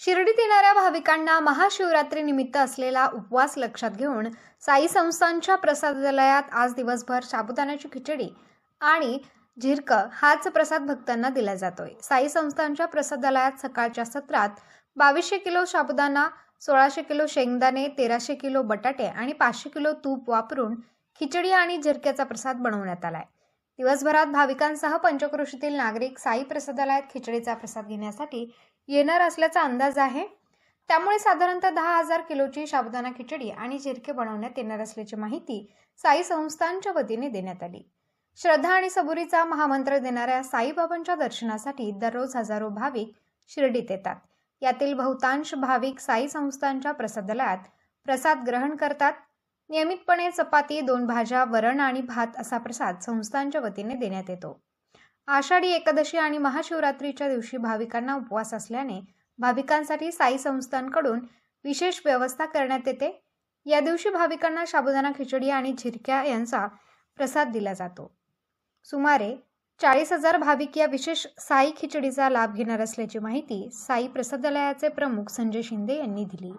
शिर्डीत येणाऱ्या भाविकांना महाशिवरात्री निमित्त असलेला उपवास लक्षात घेऊन साई संस्थांच्या प्रसादालयात आज दिवसभर साबुदाण्याची खिचडी आणि झिरक हाच प्रसाद भक्तांना दिला जातोय. साई संस्थांच्या प्रसादालयात सकाळच्या सत्रात बावीसशे किलो साबुदाणा सोळाशे किलो शेंगदाणे तेराशे किलो बटाटे आणि पाचशे किलो तूप वापरून खिचडी आणि झिरक्याचा प्रसाद बनवण्यात आलाय. दिवसभरात भाविकांसह पंचक्रोशीतील नागरिक साई प्रसादालयात खिचडीचा प्रसाद घेण्यासाठी येणार असल्याचा अंदाज आहे. त्यामुळे साधारणतः दहा हजार किलोची साबुदाणा खिचडी आणि झिरके बनवण्यात येणार असल्याची माहिती साई संस्थांच्या वतीने देण्यात आली. श्रद्धा आणि सबुरीचा महामंत्र देणाऱ्या साईबाबांच्या दर्शनासाठी दररोज हजारो भाविक शिर्डीत येतात. यातील बहुतांश भाविक साई संस्थांच्या प्रसादालयात प्रसाद ग्रहण करतात. नियमितपणे चपाती दोन भाज्या वरण आणि भात असा प्रसाद संस्थांच्या वतीने देण्यात येतो. आषाढी एकादशी आणि महाशिवरात्रीच्या दिवशी भाविकांना उपवास असल्याने भाविकांसाठी साई संस्थांकडून विशेष व्यवस्था करण्यात येते. या दिवशी भाविकांना साबुदाणा खिचडी आणि झिरक्या यांचा प्रसाद दिला जातो. सुमारे चाळीस हजार भाविक या विशेष साई खिचडीचा लाभ घेणार असल्याची माहिती साई प्रसादालयाचे प्रमुख संजय शिंदे यांनी दिली.